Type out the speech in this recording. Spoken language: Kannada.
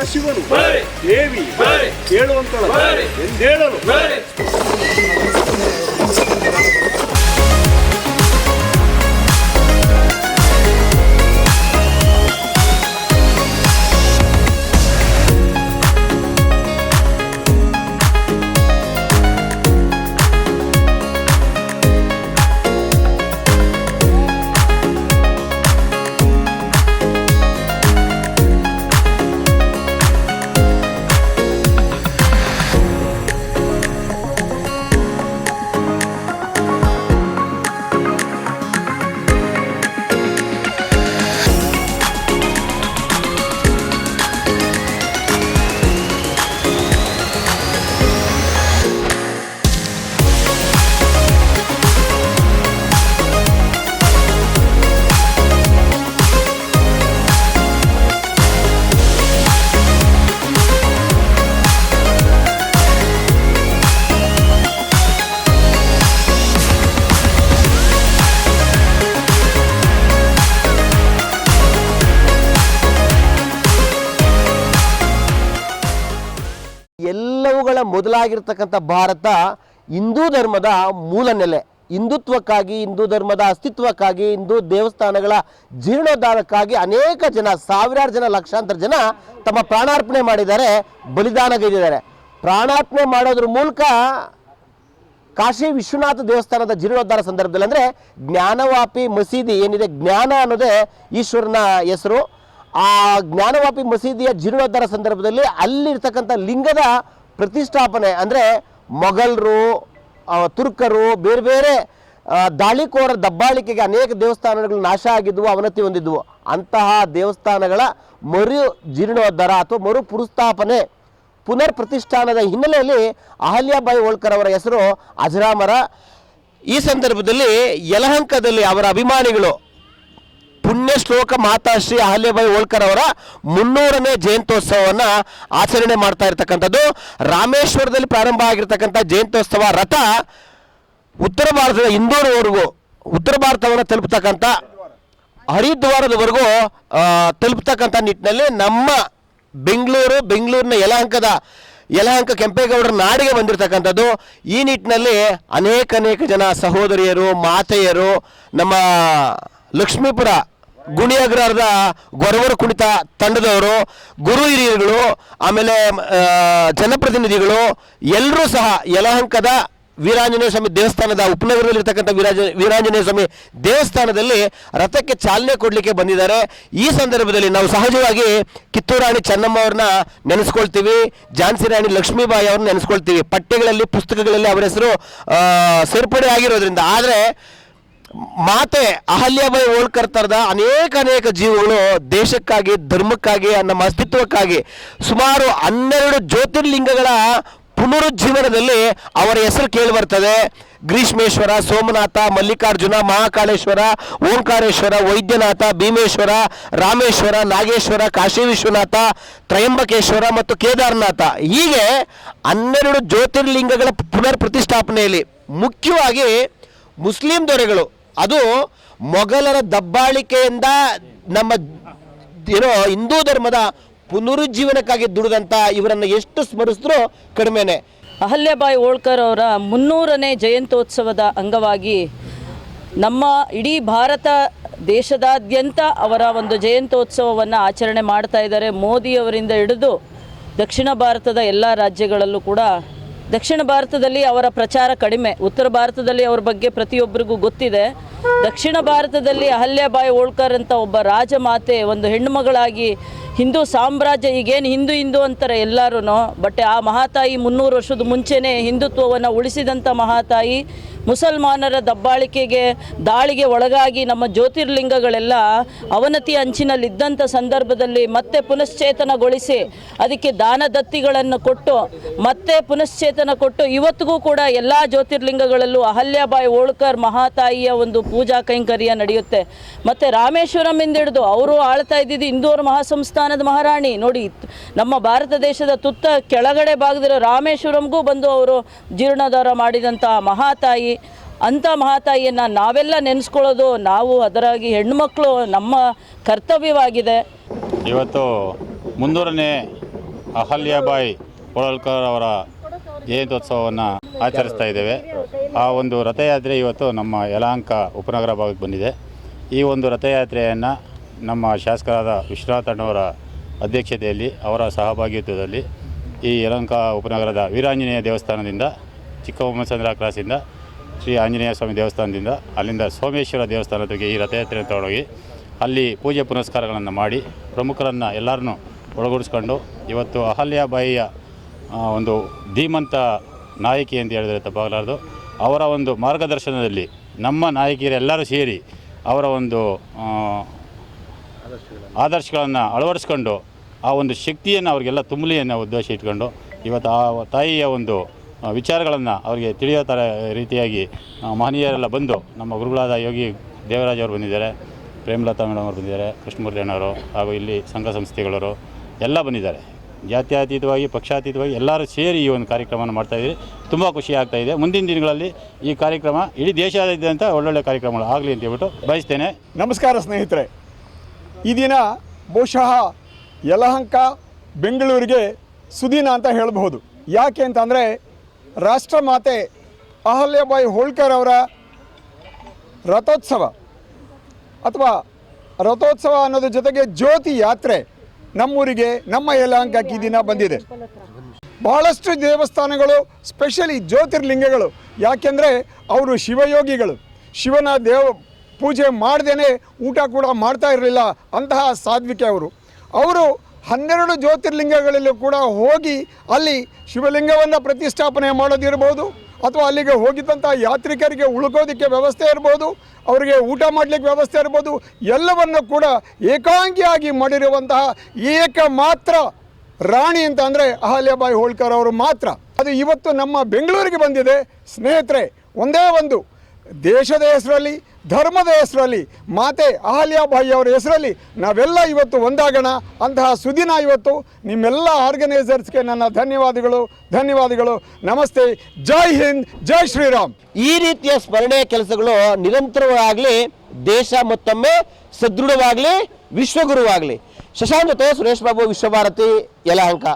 ಪರಶಿವನು ದೇವಿ. ಹೇಳುವಂತ ಎಂದೇಳಲು ಎಲ್ಲವುಗಳ ಮೊದಲಾಗಿರ್ತಕ್ಕಂಥ ಭಾರತ ಹಿಂದೂ ಧರ್ಮದ ಮೂಲ ನೆಲೆ. ಹಿಂದುತ್ವಕ್ಕಾಗಿ, ಹಿಂದೂ ಧರ್ಮದ ಅಸ್ತಿತ್ವಕ್ಕಾಗಿ, ಹಿಂದೂ ದೇವಸ್ಥಾನಗಳ ಜೀರ್ಣೋದ್ಧಾರಕ್ಕಾಗಿ ಅನೇಕ ಜನ, ಸಾವಿರಾರು ಜನ, ಲಕ್ಷಾಂತರ ಜನ ತಮ್ಮ ಪ್ರಾಣಾರ್ಪಣೆ ಮಾಡಿದ್ದಾರೆ, ಬಲಿದಾನಗೈದಿದ್ದಾರೆ. ಪ್ರಾಣಾರ್ಪಣೆ ಮಾಡೋದ್ರ ಮೂಲಕ ಕಾಶಿ ವಿಶ್ವನಾಥ ದೇವಸ್ಥಾನದ ಜೀರ್ಣೋದ್ಧಾರ ಸಂದರ್ಭದಲ್ಲಿ ಅಂದರೆ ಜ್ಞಾನವಾಪಿ ಮಸೀದಿ ಏನಿದೆ, ಜ್ಞಾನ ಅನ್ನೋದೇ ಈಶ್ವರನ ಹೆಸರು. ಆ ಜ್ಞಾನವಾಪಿ ಮಸೀದಿಯ ಜೀರ್ಣೋದ್ಧಾರ ಸಂದರ್ಭದಲ್ಲಿ ಅಲ್ಲಿರ್ತಕ್ಕಂಥ ಲಿಂಗದ ಪ್ರತಿಷ್ಠಾಪನೆ ಅಂದರೆ ಮೊಘಲರು ತುರ್ಕರು, ಬೇರೆ ಬೇರೆ ದಾಳಿಕೋರ ದಬ್ಬಾಳಿಕೆಗೆ ಅನೇಕ ದೇವಸ್ಥಾನಗಳು ನಾಶ ಆಗಿದ್ವು, ಅವನತಿ ಹೊಂದಿದ್ವು. ಅಂತಹ ದೇವಸ್ಥಾನಗಳ ಮರು ಜೀರ್ಣೋದ್ಧಾರ ಅಥವಾ ಮರು ಪುರುಸ್ಥಾಪನೆ ಪುನರ್ ಪ್ರತಿಷ್ಠಾನದ ಹಿನ್ನೆಲೆಯಲ್ಲಿ ಅಹಲ್ಯಾಬಾಯಿ ಹೋಳ್ಕರ್ ಅವರ ಹೆಸರು ಅಜರಾಮರ. ಈ ಸಂದರ್ಭದಲ್ಲಿ ಯಲಹಂಕದಲ್ಲಿ ಅವರ ಅಭಿಮಾನಿಗಳು ಪುಣ್ಯ ಶ್ಲೋಕ ಮಾತಾಶ್ರೀ ಅಹಲ್ಯಬಾಯಿ ಹೋಳ್ಕರ್ ಅವರ ಮುನ್ನೂರನೇ ಜಯಂತ್ಯೋತ್ಸವವನ್ನು ಆಚರಣೆ ಮಾಡ್ತಾ ಇರತಕ್ಕಂಥದ್ದು. ರಾಮೇಶ್ವರದಲ್ಲಿ ಪ್ರಾರಂಭ ಆಗಿರ್ತಕ್ಕಂಥ ಜಯಂತ್ಯೋತ್ಸವ ರಥ ಉತ್ತರ ಭಾರತದ ಇಂದೋರ್ವರೆಗೂ, ಉತ್ತರ ಭಾರತವನ್ನು ತಲುಪತಕ್ಕಂಥ ಹರಿದ್ವಾರದವರೆಗೂ ತಲುಪತಕ್ಕಂಥ ನಿಟ್ಟಿನಲ್ಲಿ ನಮ್ಮ ಬೆಂಗಳೂರು, ಬೆಂಗಳೂರಿನ ಯಲಹಂಕದ, ಯಲಹಂಕ ಕೆಂಪೇಗೌಡರ ನಾಡಿಗೆ ಬಂದಿರತಕ್ಕಂಥದ್ದು. ಈ ನಿಟ್ಟಿನಲ್ಲಿ ಅನೇಕ ಅನೇಕ ಜನ ಸಹೋದರಿಯರು, ಮಾತೆಯರು, ನಮ್ಮ ಲಕ್ಷ್ಮೀಪುರ ಗುಣಿಯಗ್ರಹದ ಗೊರವರ ಕುಣಿತ ತಂಡದವರು, ಗುರು ಹಿರಿಯರುಗಳು, ಆಮೇಲೆ ಜನಪ್ರತಿನಿಧಿಗಳು, ಎಲ್ಲರೂ ಸಹ ಯಲಹಂಕದ ವೀರಾಂಜನೇಯ ಸ್ವಾಮಿ ದೇವಸ್ಥಾನದ ಉಪನಗರದಲ್ಲಿರ್ತಕ್ಕಂಥ ವೀರಾಜ, ವೀರಾಂಜನೇಯ ಸ್ವಾಮಿ ದೇವಸ್ಥಾನದಲ್ಲಿ ರಥಕ್ಕೆ ಚಾಲನೆ ಕೊಡಲಿಕ್ಕೆ ಬಂದಿದ್ದಾರೆ. ಈ ಸಂದರ್ಭದಲ್ಲಿ ನಾವು ಸಹಜವಾಗಿ ಕಿತ್ತೂರು ರಾಣಿ ಚೆನ್ನಮ್ಮ ಅವ್ರನ್ನ ನೆನೆಸ್ಕೊಳ್ತೀವಿ, ಝಾನ್ಸಿ ರಾಣಿ ಲಕ್ಷ್ಮೀಬಾಯಿ ಅವ್ರನ್ನ ನೆನೆಸ್ಕೊಳ್ತೀವಿ. ಪಠ್ಯಗಳಲ್ಲಿ, ಪುಸ್ತಕಗಳಲ್ಲಿ ಅವರ ಹೆಸರು ಸೇರ್ಪಡೆ ಆಗಿರೋದ್ರಿಂದ ಆದರೆ ಮಾತೆ ಅಹಲ್ಯಾಬಾಯಿ ಹೋಳ್ಕರ್ ತರದ ಅನೇಕ ಅನೇಕ ಜೀವಗಳು ದೇಶಕ್ಕಾಗಿ, ಧರ್ಮಕ್ಕಾಗಿ, ನಮ್ಮ ಅಸ್ತಿತ್ವಕ್ಕಾಗಿ ಸುಮಾರು ಹನ್ನೆರಡು ಜ್ಯೋತಿರ್ಲಿಂಗಗಳ ಪುನರುಜ್ಜೀವನದಲ್ಲಿ ಅವರ ಹೆಸರು ಕೇಳಿ ಬರ್ತದೆ. ಗ್ರೀಷ್ಮೇಶ್ವರ, ಸೋಮನಾಥ, ಮಲ್ಲಿಕಾರ್ಜುನ, ಮಹಾಕಾಳೇಶ್ವರ, ಓಂಕಾರೇಶ್ವರ, ವೈದ್ಯನಾಥ, ಭೀಮೇಶ್ವರ, ರಾಮೇಶ್ವರ, ನಾಗೇಶ್ವರ, ಕಾಶಿ ವಿಶ್ವನಾಥ, ತ್ರಯಂಬಕೇಶ್ವರ ಮತ್ತು ಕೇದಾರನಾಥ. ಹೀಗೆ ಹನ್ನೆರಡು ಜ್ಯೋತಿರ್ಲಿಂಗಗಳ ಪುನರ್ ಪ್ರತಿಷ್ಠಾಪನೆಯಲ್ಲಿ ಮುಖ್ಯವಾಗಿ ಮುಸ್ಲಿಂ ದೊರೆಗಳು ಅದು ಮೊಘಲರ ದಬ್ಬಾಳಿಕೆಯಿಂದ ನಮ್ಮ, ಏನೋ ಹಿಂದೂ ಧರ್ಮದ ಪುನರುಜ್ಜೀವನಕ್ಕಾಗಿ ದುಡಿದಂಥ ಇವರನ್ನು ಎಷ್ಟು ಸ್ಮರಿಸಿದ್ರು ಕಡಿಮೆನೆ. ಅಹಲ್ಯಬಾಯಿ ಹೋಳ್ಕರ್ ಅವರ ಮುನ್ನೂರನೇ ಜಯಂತ್ಯೋತ್ಸವದ ಅಂಗವಾಗಿ ನಮ್ಮ ಇಡೀ ಭಾರತ ದೇಶದಾದ್ಯಂತ ಅವರ ಒಂದು ಜಯಂತ್ಯೋತ್ಸವವನ್ನು ಆಚರಣೆ ಮಾಡ್ತಾ ಇದ್ದಾರೆ. ಮೋದಿಯವರಿಂದ ಹಿಡಿದು ದಕ್ಷಿಣ ಭಾರತದ ಎಲ್ಲ ರಾಜ್ಯಗಳಲ್ಲೂ ಕೂಡ ದಕ್ಷಿಣ ಭಾರತದಲ್ಲಿ ಅವರ ಪ್ರಚಾರ ಕಡಿಮೆ. ಉತ್ತರ ಭಾರತದಲ್ಲಿ ಅವ್ರ ಬಗ್ಗೆ ಪ್ರತಿಯೊಬ್ಬರಿಗೂ ಗೊತ್ತಿದೆ. ದಕ್ಷಿಣ ಭಾರತದಲ್ಲಿ ಅಹಲ್ಯಾಬಾಯಿ ಹೋಳ್ಕರ್ ಅಂತ ಒಬ್ಬ ರಾಜಮಾತೆ, ಒಂದು ಹೆಣ್ಣುಮಗಳಾಗಿ ಹಿಂದೂ ಸಾಮ್ರಾಜ್ಯ, ಈಗೇನು ಹಿಂದೂ ಹಿಂದೂ ಅಂತಾರೆ ಎಲ್ಲರೂ ಬಟ್ ಆ ಮಹಾತಾಯಿ ಮುನ್ನೂರು ವರ್ಷದ ಮುಂಚೆನೇ ಹಿಂದುತ್ವವನ್ನು ಉಳಿಸಿದಂಥ ಮಹಾತಾಯಿ ಮುಸಲ್ಮಾನರ ದಬ್ಬಾಳಿಕೆಗೆ ದಾಳಿಗೆ ಒಳಗಾಗಿ ನಮ್ಮ ಜ್ಯೋತಿರ್ಲಿಂಗಗಳೆಲ್ಲ ಅವನತಿ ಅಂಚಿನಲ್ಲಿದ್ದಂಥ ಸಂದರ್ಭದಲ್ಲಿ ಮತ್ತೆ ಪುನಶ್ಚೇತನಗೊಳಿಸಿ ಅದಕ್ಕೆ ದಾನ ದತ್ತಿಗಳನ್ನು ಕೊಟ್ಟು, ಮತ್ತೆ ಪುನಶ್ಚೇತನ ಕೊಟ್ಟು ಇವತ್ತಿಗೂ ಕೂಡ ಎಲ್ಲ ಜ್ಯೋತಿರ್ಲಿಂಗಗಳಲ್ಲೂ ಅಹಲ್ಯಾಬಾಯಿ ಓಳ್ಕರ್ ಮಹಾತಾಯಿಯ ಒಂದು ಪೂಜಾ ಕೈಂಕರ್ಯ ನಡೆಯುತ್ತೆ. ಮತ್ತು ರಾಮೇಶ್ವರಂ ಹಿಡಿದು ಅವರು ಆಳ್ತಾ ಇದ್ದಿದ್ದು ಇಂದೋರ್ ಮಹಾಸಂಸ್ಥಾನದ ಮಹಾರಾಣಿ. ನೋಡಿ, ನಮ್ಮ ಭಾರತ ದೇಶದ ತುತ್ತ ಕೆಳಗಡೆ ಭಾಗದಿರೋ ರಾಮೇಶ್ವರಂಗೂ ಬಂದು ಅವರು ಜೀರ್ಣೋದ್ಧಾರ ಮಾಡಿದಂಥ ಮಹಾತಾಯಿ ಅಂಥ ಮಹಾತಾಯಿಯನ್ನು ನಾವೆಲ್ಲ ನೆನೆಸ್ಕೊಳ್ಳೋದು ನಾವು ಅದರಾಗಿ ಹೆಣ್ಣುಮಕ್ಕಳು ನಮ್ಮ ಕರ್ತವ್ಯವಾಗಿದೆ. ಇವತ್ತು ಮುನ್ನೂರನೇ ಅಹಲ್ಯಾಬಾಯಿ ಹೋಳ್ಕರ್ ಅವರ ಜಯಂತ್ಯೋತ್ಸವವನ್ನು ಆಚರಿಸ್ತಾ ಇದ್ದೇವೆ. ಆ ಒಂದು ರಥಯಾತ್ರೆ ಇವತ್ತು ನಮ್ಮ ಯಲಹಂಕ ಉಪನಗರ ಭಾಗಕ್ಕೆ ಬಂದಿದೆ. ಈ ಒಂದು ರಥಯಾತ್ರೆಯನ್ನು ನಮ್ಮ ಶಾಸಕರಾದ ವಿಶ್ವನಾಥ್ ಅಣ್ಣವರ ಅಧ್ಯಕ್ಷತೆಯಲ್ಲಿ, ಅವರ ಸಹಭಾಗಿತ್ವದಲ್ಲಿ ಈ ಯಲಹಂಕ ಉಪನಗರದ ವೀರಾಂಜನೇಯ ದೇವಸ್ಥಾನದಿಂದ ಚಿಕ್ಕಬೊಮ್ಮಚಂದ್ರ ಕ್ರಾಸಿಂದ ಶ್ರೀ ಆಂಜನೇಯ ಸ್ವಾಮಿ ದೇವಸ್ಥಾನದಿಂದ ಅಲ್ಲಿಂದ ಸೋಮೇಶ್ವರ ದೇವಸ್ಥಾನದೊಂದಿಗೆ ಈ ರಥಯಾತ್ರೆ ತಗೊಂಡೋಗಿ ಅಲ್ಲಿ ಪೂಜೆ ಪುನಸ್ಕಾರಗಳನ್ನು ಮಾಡಿ ಪ್ರಮುಖರನ್ನು ಎಲ್ಲರನ್ನೂ ಒಳಗೂಡಿಸ್ಕೊಂಡು ಇವತ್ತು ಅಹಲ್ಯಾಬಾಯಿಯ ಬಾಯಿಯ ಒಂದು ಧೀಮಂತ ನಾಯಕಿ ಅಂತ ಹೇಳಿದರೆ ತಪ್ಪಾಗಲಾರದು. ಅವರ ಒಂದು ಮಾರ್ಗದರ್ಶನದಲ್ಲಿ ನಮ್ಮ ನಾಯಕಿಯರೆಲ್ಲರೂ ಸೇರಿ ಅವರ ಒಂದು ಆದರ್ಶಗಳನ್ನು ಅಳವಡಿಸ್ಕೊಂಡು ಆ ಒಂದು ಶಕ್ತಿಯನ್ನು ಅವರಿಗೆಲ್ಲ ತುಂಬಲಿ ಅನ್ನೋ ಉದ್ದೇಶ ಇಟ್ಕೊಂಡು ಇವತ್ತು ಆ ತಾಯಿಯ ಒಂದು ವಿಚಾರಗಳನ್ನು ಅವರಿಗೆ ತಿಳಿಯೋ ಥರ ರೀತಿಯಾಗಿ ಮಹನೀಯರೆಲ್ಲ ಬಂದು ನಮ್ಮ ಗುರುಗಳಾದ ಯೋಗಿ ದೇವರಾಜ್ ಅವರು ಬಂದಿದ್ದಾರೆ, ಪ್ರೇಮಲತಾ ಮೇಡಮ್ ಅವರು ಬಂದಿದ್ದಾರೆ ಕೃಷ್ಣಮೂರ್ತಿ ಅಣ್ಣವರು ಹಾಗೂ ಇಲ್ಲಿ ಸಂಘ ಸಂಸ್ಥೆಗಳವರು ಎಲ್ಲ ಬಂದಿದ್ದಾರೆ. ಜಾತ್ಯತೀತವಾಗಿ, ಪಕ್ಷಾತೀತವಾಗಿ ಎಲ್ಲರೂ ಸೇರಿ ಈ ಒಂದು ಕಾರ್ಯಕ್ರಮವನ್ನು ಮಾಡ್ತಾಯಿದ್ದೀವಿ ತುಂಬ ಖುಷಿ ಆಗ್ತಾ ಇದೆ. ಮುಂದಿನ ದಿನಗಳಲ್ಲಿ ಈ ಕಾರ್ಯಕ್ರಮ ಇಡೀ ದೇಶಾದ್ಯಂತ ಒಳ್ಳೊಳ್ಳೆ ಕಾರ್ಯಕ್ರಮಗಳು ಆಗಲಿ ಅಂತ ಹೇಳ್ಬಿಟ್ಟು ಬಯಸ್ತೇನೆ. ನಮಸ್ಕಾರ ಸ್ನೇಹಿತರೆ. ಈ ದಿನ ಬಹುಶಃ ಯಲಹಂಕ, ಬೆಂಗಳೂರಿಗೆ ಸುದಿನ ಅಂತ ಹೇಳಬಹುದು. ಯಾಕೆ ಅಂತಂದರೆ ರಾಷ್ಟ್ರಮಾತೆ ಅಹಲ್ಯಬಾಯಿ ಹೋಳ್ಕರ್ ಅವರ ರಥೋತ್ಸವ. ಅಥವಾ ರಥೋತ್ಸವ ಅನ್ನೋದ್ರ ಜೊತೆಗೆ ಜ್ಯೋತಿ ಯಾತ್ರೆ ನಮ್ಮೂರಿಗೆ, ನಮ್ಮ ಯಲಹಂಕಕ್ಕೆ ಈ ದಿನ ಬಂದಿದೆ. ಬಹಳಷ್ಟು ದೇವಸ್ಥಾನಗಳು, ಸ್ಪೆಷಲಿ ಜ್ಯೋತಿರ್ಲಿಂಗಗಳು. ಯಾಕೆಂದರೆ ಅವರು ಶಿವಯೋಗಿಗಳು. ಶಿವನ ದೇವ ಪೂಜೆ ಮಾಡ್ದೇ ಊಟ ಕೂಡ ಮಾಡ್ತಾ ಇರಲಿಲ್ಲ ಅಂತಹ ಸಾಧ್ವಿಕೆ ಅವರು. ಅವರು ಹನ್ನೆರಡು ಜ್ಯೋತಿರ್ಲಿಂಗಗಳಲ್ಲೂ ಕೂಡ ಹೋಗಿ ಅಲ್ಲಿ ಶಿವಲಿಂಗವನ್ನು ಪ್ರತಿಷ್ಠಾಪನೆ ಮಾಡೋದಿರ್ಬೋದು ಅಥವಾ ಅಲ್ಲಿಗೆ ಹೋಗಿದ್ದಂಥ ಯಾತ್ರಿಕರಿಗೆ ಉಳ್ಕೋದಕ್ಕೆ ವ್ಯವಸ್ಥೆ ಇರ್ಬೋದು, ಅವರಿಗೆ ಊಟ ಮಾಡಲಿಕ್ಕೆ ವ್ಯವಸ್ಥೆ ಇರ್ಬೋದು, ಎಲ್ಲವನ್ನು ಕೂಡ ಏಕಾಂಗಿಯಾಗಿ ಮಾಡಿರುವಂತಹ ಏಕ ಮಾತ್ರ ರಾಣಿ ಅಂತ ಅಂದರೆ ಅಹಲ್ಯಾಬಾಯಿ ಹೋಳ್ಕರ್ ಅವರು ಮಾತ್ರ. ಅದು ಇವತ್ತು ನಮ್ಮ ಬೆಂಗಳೂರಿಗೆ ಬಂದಿದೆ. ಸ್ನೇಹಿತರೆ, ಒಂದೇ ಒಂದು ದೇಶದ ಹೆಸರಲ್ಲಿ ಧರ್ಮದ ಹೆಸರಲ್ಲಿ ಮಾತೆ ಅಹಲ್ಯಾಬಾಯಿ ಅವರ ಹೆಸರಲ್ಲಿ ನಾವೆಲ್ಲ ಇವತ್ತು ಒಂದಾಗೋಣ. ಅಂತಹ ಸುದಿನ ಇವತ್ತು ನಿಮ್ಮೆಲ್ಲ ಆರ್ಗನೈಸರ್ಸ್ಗೆ ನನ್ನ ಧನ್ಯವಾದಗಳು ಧನ್ಯವಾದಗಳು. ನಮಸ್ತೆ ಜೈ ಹಿಂದ್ ಜೈ ಶ್ರೀರಾಮ್. ಈ ರೀತಿಯ ಸ್ಮರಣೆಯ ಕೆಲಸಗಳು ನಿರಂತರವಾಗಲಿ ದೇಶ ಮತ್ತೊಮ್ಮೆ ಸದೃಢವಾಗಲಿ ವಿಶ್ವಗುರುವಾಗಲಿ. ಶಶಾಂಕ್ ಜೊತೆ ಸುರೇಶ್ ಬಾಬು ವಿಶ್ವಭಾರತಿ ಯಲಹಂಕ.